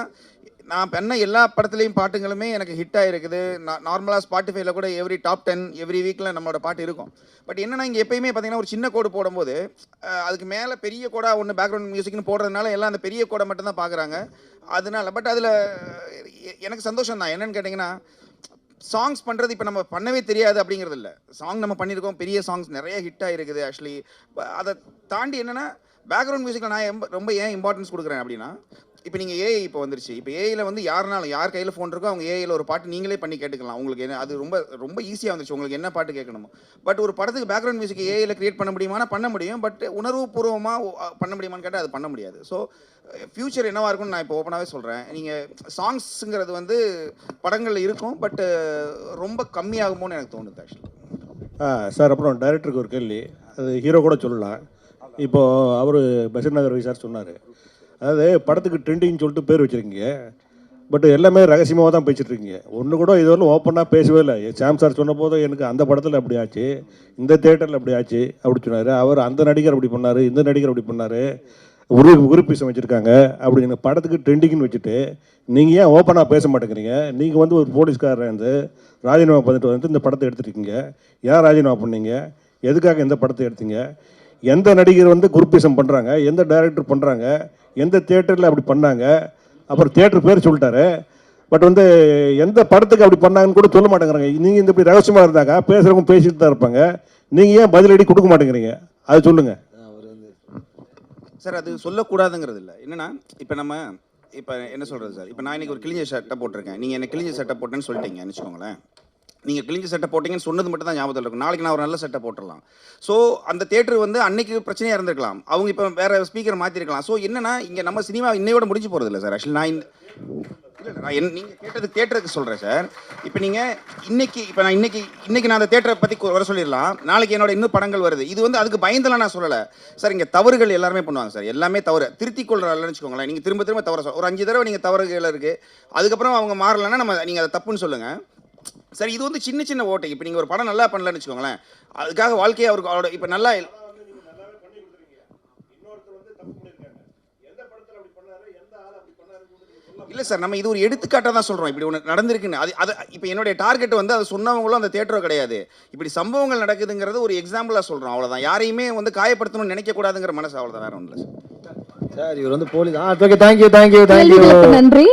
நான் பண்ண எல்லா படத்துலையும் பாட்டுங்களுமே எனக்கு ஹிட் ஆயிருக்குது. நார்மலாக ஸ்பாட்டிஃபைல கூட எவ்ரி டாப் டென் எவ்ரி வீக்கில் நம்மளோட பாட்டு இருக்கும். பட் என்னன்னா இங்கே எப்பயுமே பார்த்தீங்கன்னா ஒரு சின்ன கோடு போடும்போது அதுக்கு மேலே பெரிய கோடா ஒன்று பேக்ரவுண்ட் மியூசிக்னு போடுறதுனால எல்லாம் அந்த பெரிய கோடை மட்டும் தான் பார்க்குறாங்க அதனால பட் அதில் எனக்கு சந்தோஷம் தான் என்னன்னு கேட்டிங்கன்னா சாங்ஸ் பண்ணுறது இப்போ நம்ம பண்ணவே தெரியாது அப்படிங்கிறது இல்லை. சாங் நம்ம பண்ணியிருக்கோம் பெரிய சாங்ஸ் நிறைய ஹிட் ஆகிருக்குது ஆக்சுவலி அதை தாண்டி என்னென்னா பேக்ரவுண்ட் மியூசிக்கில் நான் ரொம்ப ஏன் இம்பார்ட்டன்ஸ் கொடுக்குறேன் அப்படின்னா இப்போ நீங்கள் ஏஐ இப்போ வந்துருச்சு. இப்போ ஏஐயில் வந்து யாருனாலும் யார் கையில் ஃபோன் இருக்கோ அவங்க ஏஐயில் ஒரு பாட்டு நீங்களே பண்ணி கேட்டுக்கலாம். உங்களுக்கு என்ன அது ரொம்ப ரொம்ப ஈஸியாக வந்துருச்சு. உங்களுக்கு என்ன பாட்டு கேட்கணுமோ. பட் ஒரு படத்துக்கு பேக்ரவுண்ட் மியூசிக் ஏஐயில் கிரியேட் பண்ண முடியுமானா பண்ண முடியும். பட் உணர்வுபூர்வமாக பண்ண முடியுமான்னு கேட்டால் அது பண்ண முடியாது. ஸோ ஃப்யூச்சர் என்னவாக இருக்கும்னு நான் இப்போ ஓப்பனாகவே சொல்கிறேன் நீங்கள் சாங்ஸுங்கிறது வந்து படங்களில் இருக்கும். பட் ரொம்ப கம்மியாகுமோன்னு எனக்கு தோணுது ஆக்சுவலி ஆ சார் அப்புறம் டைரக்டருக்கு ஒரு கேள்வி. அது ஹீரோ கூட சொல்லலாம். இப்போது அவர் பஷீர் நகர் சார் சொன்னார். அதாவது படத்துக்கு ட்ரெண்டிங்னு சொல்லிட்டு பேர் வச்சுருக்கீங்க. பட் எல்லாமே ரகசியமாக தான் பேசிட்டு இருக்கீங்க ஒன்று கூட இதுவரை ஓப்பனாக பேசவே இல்லை. சாம் சார் சொன்ன போது எனக்கு அந்த படத்தில் அப்படி ஆச்சு. இந்த தேட்டரில் அப்படி ஆச்சு. அப்படி சொன்னார். அவர் அந்த நடிகர் அப்படி பண்ணார். இந்த நடிகர் அப்படி பண்ணார். உரு உறுப்பீசம் வச்சுருக்காங்க அப்படின்னு படத்துக்கு ட்ரெண்டிங்னு வச்சுட்டு நீங்கள் ஏன் ஓப்பனாக பேச மாட்டேங்கிறீங்க? நீங்கள் வந்து ஒரு போலீஸ்காரர் வந்து ராஜினாமா பண்ணிட்டு வந்து இந்த படத்தை எடுத்துருக்கீங்க ஏன் ராஜினாமா பண்ணீங்க? எதுக்காக இந்த படத்தை எடுத்தீங்க? எந்த நடிகர் வந்து குருப்பீசம் பண்ணுறாங்க எந்த டைரக்டர் பண்ணுறாங்க எந்த தேட்டரில் அப்படி பண்ணாங்க? அப்புறம் தேட்டர் பேர் சொல்லிட்டாரு. பட் வந்து எந்த படத்துக்கு அப்படி பண்ணாங்கன்னு கூட சொல்ல மாட்டேங்கிறாங்க. நீங்கள் இந்த இப்படி ரகசியமாக இருந்தாங்க பேசுகிறவங்க பேசிட்டு தான் இருப்பாங்க. நீங்கள் ஏன் பதிலடி கொடுக்க மாட்டேங்கிறீங்க? அது சொல்லுங்கள் சார் அது சொல்லக்கூடாதுங்கிறது இல்லை. என்னன்னா இப்போ நம்ம இப்போ என்ன சொல்கிறது சார்? இப்போ நான் இன்றைக்கி ஒரு கிழிஞ்ச சட்டை போட்டிருக்கேன். நீங்கள் என்ன கிழிஞ்ச சட்டை போட்டேன்னு சொல்லிட்டீங்கன்னு வச்சுக்கோங்களேன். நீங்கள் கிழிஞ்ச சட்டை போட்டிங்கன்னு சொன்னது மட்டும் தான் ஞாபகத்தில் இருக்கும். நாளைக்கு நான் ஒரு நல்ல சட்டை போட்டுடலாம். ஸோ அந்த தேட்டர் வந்து அன்னைக்கு பிரச்சனையாக இருந்திருக்கலாம். அவங்க இப்போ வேறு ஸ்பீக்கர் மாற்றிருக்கலாம் ஸோ என்னென்னா இங்கே நம்ம சினிமா இன்னையோட முடிஞ்சு போகிறது இல்லை சார். ஆக்சுவலி நான் இந்த இல்லை நான் என் நீங்கள் கேட்டது தேட்டருக்கு சொல்கிறேன் சார். இப்போ நீங்கள் இன்னைக்கு இப்போ நான் இன்னைக்கு இன்னைக்கு நான் அந்த தேட்டரை பற்றி வர சொல்லிடலாம். நாளைக்கு என்னோட இன்னும் படங்கள் வருது. இது வந்து அதுக்கு பயந்தெல்லாம் நான் சொல்லலை. சார் இங்கே தவறுகள் எல்லாருமே பண்ணுவாங்க சார். எல்லாமே தவறு. திருத்திக் கொள்றாங்கன்னு வச்சுக்கோங்களேன். நீங்கள் திரும்ப திரும்ப தவற சொல் ஒரு அஞ்சு தடவை நீங்கள் தவறுகள் இருக்குது அதுக்கப்புறம் அவங்க மாறலைன்னா நம்ம நீங்கள் அதை தப்புன்னு சொல்லுங்கள் சார் இது வந்து சின்ன சின்ன ஓட்டை. இப்போ நீங்கள் ஒரு படம் நல்லா பண்ணலன்னு வச்சுக்கோங்களேன். அதுக்காக வாழ்க்கையை அவருக்கு அவரோட இப்போ நல்லா இல்லை சார் நம்ம இது ஒரு எடுத்துக்காட்டாக தான் சொல்கிறோம் இப்படி ஒன்று நடந்திருக்குன்னு. அது அது இப்போ என்னுடைய டார்கெட் வந்து அதை சொன்னவங்களும் அந்த தேட்டரோ கிடையாது. இப்படி சம்பவங்கள் நடக்குதுங்கிறது ஒரு எக்ஸாம்பிளாக சொல்கிறோம் அவ்வளோதான் யாரையுமே வந்து காயப்படுத்தணும்னு நினைக்கக்கூடாதுங்கிற மனசு அவ்வளோதான் வேற ஒன்றும் இல்லை சார். சார் இவர் வந்து police ah okay thank you thank you thank you நன்றி.